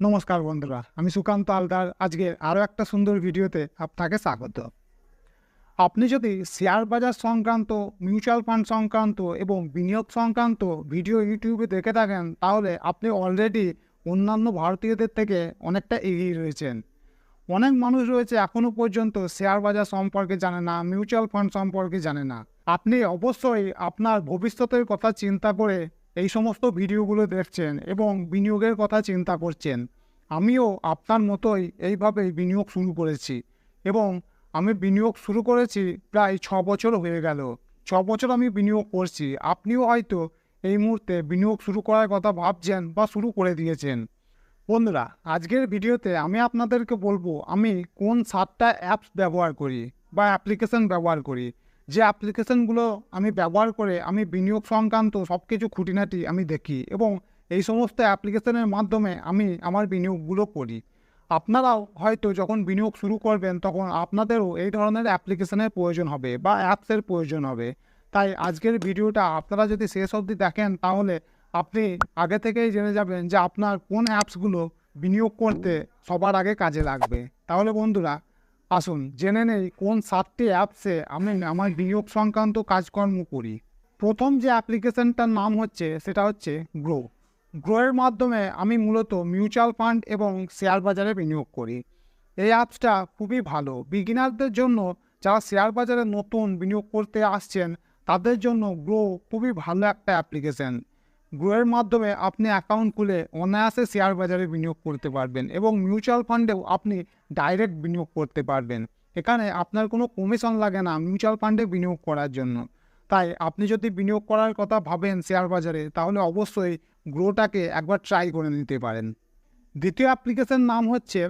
নমস্কার বন্ধুরা, আমি সুকান্ত আলদার আজকে আরও একটা সুন্দর ভিডিওতে আপনাকে স্বাগত। আপনি যদি শেয়ার বাজার সংক্রান্ত, মিউচুয়াল ফান্ড সংক্রান্ত এবং বিনিয়োগ সংক্রান্ত ভিডিও ইউটিউবে দেখে থাকেন, তাহলে আপনি অলরেডি অন্যান্য ভারতীয়দের থেকে অনেকটা এগিয়ে রয়েছেন। অনেক মানুষ রয়েছে এখনও পর্যন্ত শেয়ার বাজার সম্পর্কে জানে না, মিউচুয়াল ফান্ড সম্পর্কে জানে না। আপনি অবশ্যই আপনার ভবিষ্যতের কথা চিন্তা করে এই সমস্ত ভিডিওগুলো দেখছেন এবং বিনিয়োগের কথা চিন্তা করছেন। আমিও আপনার মতোই এইভাবেই বিনিয়োগ শুরু করেছি এবং আমি বিনিয়োগ শুরু করেছি প্রায় ছ বছর হয়ে গেল। ছ বছর আমি বিনিয়োগ করছি। আপনিও হয়তো এই মুহূর্তে বিনিয়োগ শুরু করার কথা ভাবছেন বা শুরু করে দিয়েছেন। বন্ধুরা, আজকের ভিডিওতে আমি আপনাদেরকে বলব আমি কোন সাতটা অ্যাপস ব্যবহার করি বা অ্যাপ্লিকেশন ব্যবহার করি। যে অ্যাপ্লিকেশনগুলো আমি ব্যবহার করে আমি বিনিয়োগ সংক্রান্ত সব কিছু খুঁটিনাটি আমি দেখি এবং এই সমস্ত অ্যাপ্লিকেশনের মাধ্যমে আমি আমার বিনিয়োগগুলো করি। আপনারাও হয়তো যখন বিনিয়োগ শুরু করবেন তখন আপনাদেরও এই ধরনের অ্যাপ্লিকেশনের প্রয়োজন হবে বা অ্যাপসের প্রয়োজন হবে। তাই আজকের ভিডিওটা আপনারা যদি শেষ অবধি দেখেন তাহলে আপনি আগে থেকেই জেনে যাবেন যে আপনার কোন অ্যাপসগুলো বিনিয়োগ করতে সবার আগে কাজে লাগবে। তাহলে বন্ধুরা আসুন, জেনে নেই কোন সাতটি অ্যাপসে আমি আমার বিনিয়োগ সংক্রান্ত কাজকর্ম করি। প্রথম যে অ্যাপ্লিকেশনটার নাম হচ্ছে, সেটা হচ্ছে গ্রো গ্রোয়ের মাধ্যমে আমি মূলত মিউচুয়াল ফান্ড এবং শেয়ার বাজারে বিনিয়োগ করি। এই অ্যাপসটা খুবই ভালো। বিগিনারদের জন্য যারা শেয়ার বাজারে নতুন বিনিয়োগ করতে আসছেন, তাদের জন্য গ্রো খুবই ভালো একটা অ্যাপ্লিকেশন গ্রোয়ের মাধ্যমে আপনি অ্যাকাউন্ট খুলে অনায়াসে শেয়ার বাজারে বিনিয়োগ করতে পারবেন এবং মিউচুয়াল ফান্ডেও আপনি ডাইরেক্ট বিনিয়োগ করতে পারবেন। এখানে আপনার কোনো কমিশন লাগে না মিউচুয়াল ফান্ডে বিনিয়োগ করার জন্য। তাই আপনি যদি বিনিয়োগ করার কথা ভাবেন শেয়ার বাজারে, তাহলে অবশ্যই গ্রোটাকে একবার ট্রাই করে নিতে পারেন। দ্বিতীয় অ্যাপ্লিকেশন নাম হচ্ছে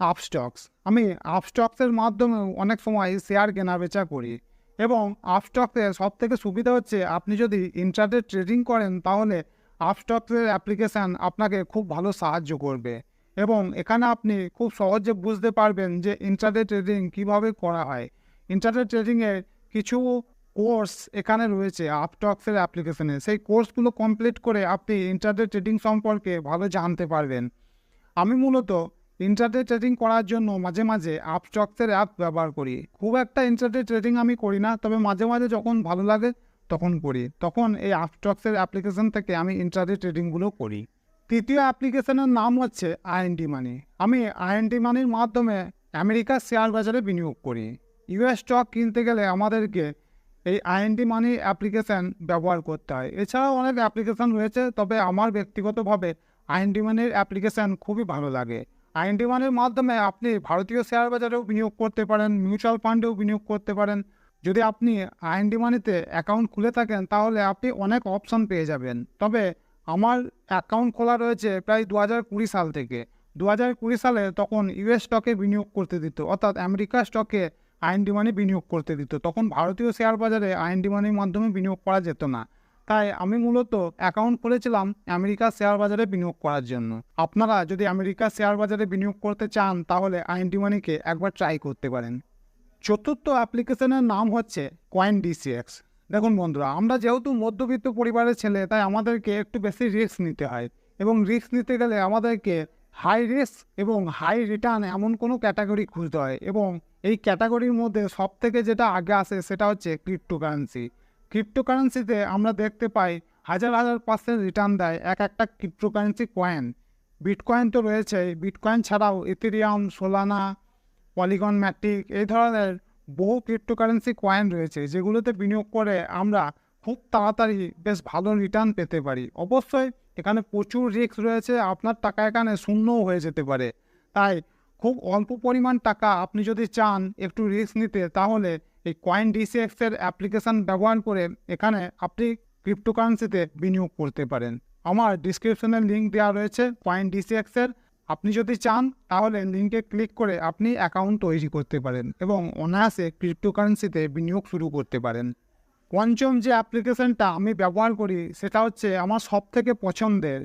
আপস্টক্স আমি আপস্টক্সের মাধ্যমেও অনেক সময় শেয়ার কেনা বেচা করি। এবং আপস্টক্সের সব থেকে সুবিধা হচ্ছে আপনি যদি ইন্টারনেট ট্রেডিং করেন তাহলে আপস্টক্সের অ্যাপ্লিকেশান আপনাকে খুব ভালো সাহায্য করবে। এবং এখানে আপনি খুব সহজে বুঝতে পারবেন যে ইন্টারনেট ট্রেডিং কীভাবে করা হয়। ইন্টারনেট ট্রেডিংয়ের কিছু কোর্স এখানে রয়েছে আপটক্সের অ্যাপ্লিকেশনে সেই কোর্সগুলো কমপ্লিট করে আপনি ইন্টারনেট ট্রেডিং সম্পর্কে ভালো জানতে পারবেন। আমি মূলত ইন্টারনেট ট্রেডিং করার জন্য মাঝে মাঝে আপস্টক্সের অ্যাপ ব্যবহার করি। খুব একটা ইন্টারনেট ট্রেডিং আমি করি না, তবে মাঝে মাঝে যখন ভালো লাগে তখন করি। তখন এই আপস্টক্সের অ্যাপ্লিকেশন থেকে আমি ইন্টারনেট ট্রেডিংগুলো করি। তৃতীয় অ্যাপ্লিকেশনের নাম হচ্ছে আইএনটি মানি আমি আইএনটি মানির মাধ্যমে আমেরিকার শেয়ার বাজারে বিনিয়োগ করি। ইউএস স্টক কিনতে গেলে আমাদেরকে এই আইএনটি মানি অ্যাপ্লিকেশান ব্যবহার করতে হয়। এছাড়াও অনেক অ্যাপ্লিকেশান রয়েছে, তবে আমার ব্যক্তিগতভাবে আইএনটি মানির অ্যাপ্লিকেশান খুবই ভালো লাগে। আইএনটি মানির মাধ্যমে আপনি ভারতীয় শেয়ার বাজারেও বিনিয়োগ করতে পারেন, মিউচুয়াল ফান্ডেও বিনিয়োগ করতে পারেন। যদি আপনি আইএনটি মানিতে অ্যাকাউন্ট খুলে থাকেন, তাহলে আপনি অনেক অপশন পেয়ে যাবেন। তবে আমার অ্যাকাউন্ট খোলা রয়েছে প্রায় দু কুড়ি সাল থেকে। দু কুড়ি সালে তখন ইউএস স্টকে বিনিয়োগ করতে দিত, অর্থাৎ আমেরিকা স্টকে আইএনডি মানি বিনিয়োগ করতে দিত। তখন ভারতীয় শেয়ার বাজারে আইএনডি মানির মাধ্যমে বিনিয়োগ করা যেত না। তাই আমি মূলত অ্যাকাউন্ট খুলেছিলাম আমেরিকার শেয়ার বাজারে বিনিয়োগ করার জন্য। আপনারা যদি আমেরিকার শেয়ার বাজারে বিনিয়োগ করতে চান, তাহলে আইএনডি মানিকে একবার ট্রাই করতে পারেন। চতুর্থ অ্যাপ্লিকেশনের নাম হচ্ছে কয়েন ডিসিএক্স দেখুন বন্ধুরা, আমরা যেহেতু মধ্যবিত্ত পরিবারের ছেলে, তাই আমাদেরকে একটু বেশি রিস্ক নিতে হয়। এবং রিস্ক নিতে গেলে আমাদেরকে হাই রিস্ক এবং হাই রিটার্ন এমন কোনো ক্যাটাগরি খুঁজতে হয়। এবং এই ক্যাটাগরির মধ্যে সব থেকে যেটা আগে আসে, সেটা হচ্ছে ক্রিপ্টোকারেন্সি ক্রিপ্টোকারেন্সিতে আমরা দেখতে পাই হাজার হাজার পার্সেন্ট রিটার্ন দেয় এক একটা ক্রিপ্টোকারেন্সি কয়েন বিটকয়েন তো রয়েছে বিটকয়েন ছাড়াও ইথেরিয়াম সোলানা পলিগন ম্যাট্রিক এই ধরনের বহু ক্রিপ্টোকারেন্সি কয়েন রয়েছে, যেগুলোতে বিনিয়োগ করে আমরা খুব তাড়াতাড়ি বেশ ভালো রিটার্ন পেতে পারি। অবশ্যই এখানে প্রচুর রিস্ক রয়েছে, আপনার টাকা এখানে শূন্যও হয়ে যেতে পারে। তাই খুব অল্প পরিমাণ টাকা আপনি যদি চান একটু রিস্ক নিতে, তাহলে এই কয়েন ডিসিএক্সের অ্যাপ্লিকেশান ব্যবহার করে এখানে আপনি ক্রিপ্টোকারেন্সিতে বিনিয়োগ করতে পারেন। আমার ডিসক্রিপশনে লিঙ্ক দেওয়া রয়েছে কয়েন ডিসিএক্সের আপনি যদি চান, তাহলে লিঙ্কে ক্লিক করে আপনি অ্যাকাউন্ট তৈরি করতে পারেন এবং অনায়াসে ক্রিপ্টোকারেন্সিতে বিনিয়োগ শুরু করতে পারেন। পঞ্চম যে অ্যাপ্লিকেশনটা আমি ব্যবহার করি, সেটা হচ্ছে আমার সব থেকে পছন্দের।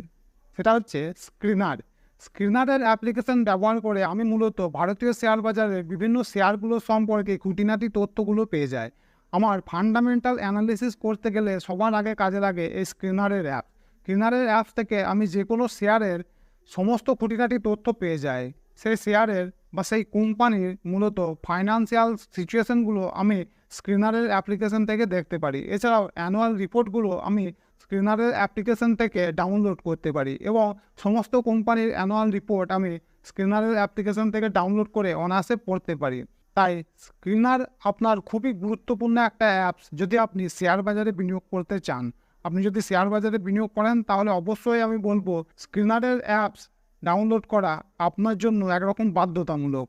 সেটা হচ্ছে স্ক্রিনার স্ক্রিনারের অ্যাপ্লিকেশন ব্যবহার করে আমি মূলত ভারতীয় শেয়ার বাজারের বিভিন্ন শেয়ারগুলো সম্পর্কে খুঁটিনাটি তথ্যগুলো পেয়ে যায় আমার ফান্ডামেন্টাল অ্যানালিসিস করতে গেলে সবার আগে কাজে লাগে এই স্ক্রিনারের অ্যাপ স্ক্রিনারের অ্যাপ থেকে আমি যে কোনো শেয়ারের সমস্ত খুঁটিনাটি তথ্য পেয়ে যাই। সেই শেয়ারের বা সেই কোম্পানির মূলত ফাইন্যান্সিয়াল সিচুয়েশনগুলো আমি স্ক্রিনারের অ্যাপ্লিকেশন থেকে দেখতে পারি। এছাড়াও অ্যানুয়াল রিপোর্টগুলো আমি স্ক্রিনারের অ্যাপ্লিকেশন থেকে ডাউনলোড করতে পারি এবং সমস্ত কোম্পানির অ্যানুয়াল রিপোর্ট আমি স্ক্রিনারের অ্যাপ্লিকেশন থেকে ডাউনলোড করে অনায়াসে পড়তে পারি। তাই স্ক্রিনার আপনার খুবই গুরুত্বপূর্ণ একটা অ্যাপস যদি আপনি শেয়ার বাজারে বিনিয়োগ করতে চান। আপনি যদি শেয়ার বাজারে বিনিয়োগ করেন তাহলে অবশ্যই আমি বলব স্ক্রিনারের অ্যাপস ডাউনলোড করা আপনার জন্য একরকম বাধ্যতামূলক।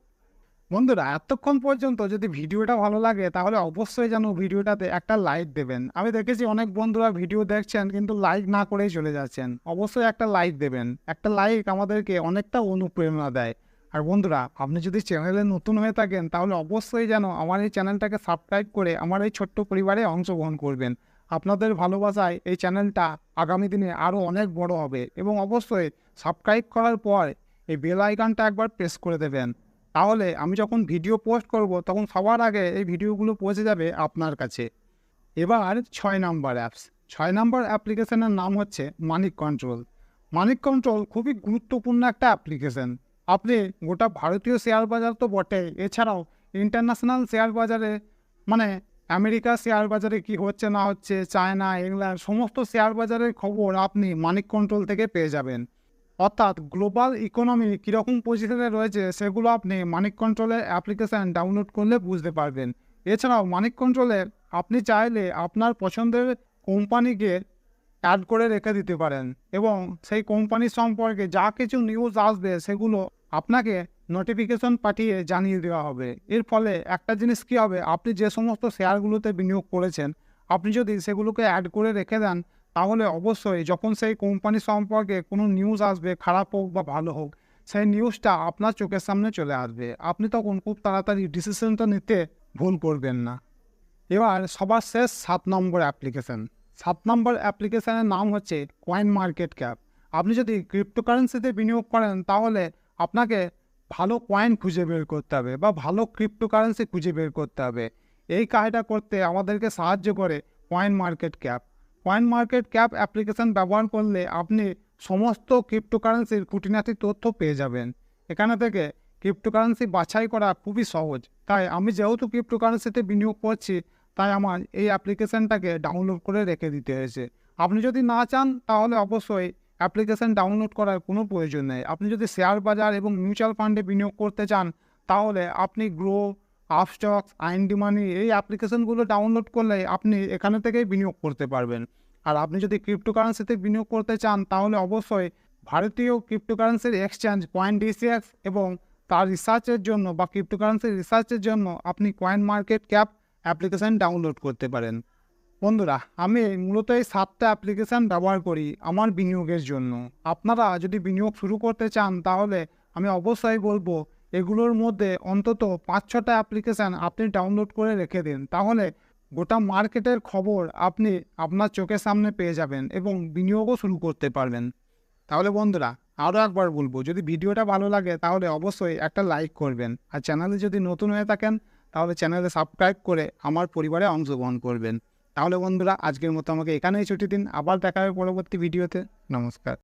বন্ধুরা, এতক্ষণ পর্যন্ত যদি ভিডিওটা ভালো লাগে, তাহলে অবশ্যই যেন ভিডিওটাতে একটা লাইক দেবেন। আমি দেখেছি অনেক বন্ধুরা ভিডিও দেখছেন, কিন্তু লাইক না করেই চলে যাচ্ছেন। অবশ্যই একটা লাইক দেবেন। একটা লাইক আমাদেরকে অনেকটা অনুপ্রেরণা দেয়। আর বন্ধুরা, আপনি যদি চ্যানেলে নতুন হয়ে থাকেন, তাহলে অবশ্যই যেন আমার এই চ্যানেলটাকে সাবস্ক্রাইব করে আমার এই ছোট্ট পরিবারে অংশগ্রহণ করবেন। আপনাদের ভালোবাসায় এই চ্যানেলটা আগামী দিনে আরও অনেক বড় হবে। এবং অবশ্যই সাবস্ক্রাইব করার পর এই বেল আইকনটা একবার প্রেস করে দেবেন। তাহলে আমি যখন ভিডিও পোস্ট করব, তখন সবার আগে এই ভিডিওগুলো পৌঁছে যাবে আপনার কাছে। এবার ছয় নাম্বার অ্যাপস ছয় নাম্বার অ্যাপ্লিকেশনের নাম হচ্ছে মানিক কন্ট্রোল মানিক কন্ট্রোল খুবই গুরুত্বপূর্ণ একটা অ্যাপ্লিকেশন আপনি গোটা ভারতীয় শেয়ার বাজার তো বটে। এছাড়াও ইন্টারন্যাশনাল শেয়ার বাজারে মানে আমেরিকা শেয়ার বাজারে কি হচ্ছে না হচ্ছে, চায়না, ইংল্যান্ড, সমস্ত শেয়ার বাজারের খবর আপনি মানিক কন্ট্রোল থেকে পেয়ে যাবেন। অর্থাৎ গ্লোবাল ইকোনমি কীরকম পজিশনে রয়েছে সেগুলো আপনি মানিক কন্ট্রোলের অ্যাপ্লিকেশান ডাউনলোড করলে বুঝতে পারবেন। এছাড়াও মানিক কন্ট্রোলে আপনি চাইলে আপনার পছন্দের কোম্পানিকে অ্যাড করে রেখে দিতে পারেন এবং সেই কোম্পানি সম্পর্কে যা কিছু নিউজ আসবে সেগুলো আপনাকে নোটিফিকেশন পাঠিয়ে জানিয়ে দেওয়া হবে। এর ফলে একটা জিনিস কী হবে? আপনি যে সমস্ত শেয়ারগুলোতে বিনিয়োগ করেছেন, আপনি যদি সেগুলোকে অ্যাড করে রেখে দেন তাহলে অবশ্যই যখন সেই কোম্পানি সম্পর্কে কোনো নিউজ আসবে, খারাপ হোক বা ভালো হোক, সেই নিউজটা আপনার চোখের সামনে চলে আসবে। আপনি তখন খুব তাড়াতাড়ি ডিসিশনটা নিতে ভুল করবেন না। এবার সবার শেষ সাত নম্বর অ্যাপ্লিকেশন সাত নম্বর অ্যাপ্লিকেশানের নাম হচ্ছে কয়েন মার্কেট ক্যাপ আপনি যদি ক্রিপ্টোকারেন্সিতে বিনিয়োগ করেন, তাহলে আপনাকে ভালো কয়েন খুঁজে বের করতে হবে বা ভালো ক্রিপ্টোকারেন্সি খুঁজে বের করতে হবে। এই কাজটা করতে আমাদেরকে সাহায্য করে coin market cap coin market cap application ব্যবহার করলে আপনি সমস্ত ক্রিপ্টোকারেন্সির খুঁটিনাটি তথ্য পেয়ে যাবেন। এখানে থেকে ক্রিপ্টোকারেন্সি বাছাই করা খুবই সহজ। তাই আমি যেহেতু ক্রিপ্টোকারেন্সিতে বিনিয়োগ করছি, তাই আমার এই অ্যাপ্লিকেশানটাকে ডাউনলোড করে রেখে দিতে হয়েছে। আপনি যদি না চান, তাহলে অবশ্যই অ্যাপ্লিকেশান ডাউনলোড করার কোনো প্রয়োজন নেই। আপনি যদি শেয়ার বাজার এবং মিউচুয়াল ফান্ডে বিনিয়োগ করতে চান, তাহলে আপনি গ্রো আপস্টক্স আইএনডি মানি এই অ্যাপ্লিকেশনগুলো ডাউনলোড করলে আপনি এখানে থেকেই বিনিয়োগ করতে পারবেন। আর আপনি যদি ক্রিপ্টোকারেন্সিতে বিনিয়োগ করতে চান, তাহলে অবশ্যই ভারতীয় ক্রিপ্টোকারেন্সির এক্সচেঞ্জ কয়েন ডিসিএক্স এবং তার রিসার্চের জন্য বা ক্রিপ্টোকারেন্সির রিসার্চের জন্য আপনি coin market cap application download করতে পারেন। বন্ধুরা, আমি মূলত এই সাতটা অ্যাপ্লিকেশান ব্যবহার করি আমার বিনিয়োগের জন্য। আপনারা যদি বিনিয়োগ শুরু করতে চান, তাহলে আমি অবশ্যই বলব এগুলোর মধ্যে অন্তত পাঁচ ছটা অ্যাপ্লিকেশান আপনি ডাউনলোড করে রেখে দিন। তাহলে গোটা মার্কেটের খবর আপনি আপনার চোখের সামনে পেয়ে যাবেন এবং বিনিয়োগও শুরু করতে পারবেন। তাহলে বন্ধুরা আরও একবার বলব, যদি ভিডিওটা ভালো লাগে তাহলে অবশ্যই একটা লাইক করবেন। আর চ্যানেলে যদি নতুন হয়ে থাকেন, তাহলে চ্যানেলে সাবস্ক্রাইব করে আমার পরিবারে অংশগ্রহণ করবেন। তাহলে বন্ধুরা, আজকের মতো আমাকে এখানেই ছুটি দিন। আবার দেখা হবে পরবর্তী ভিডিওতে নমস্কার।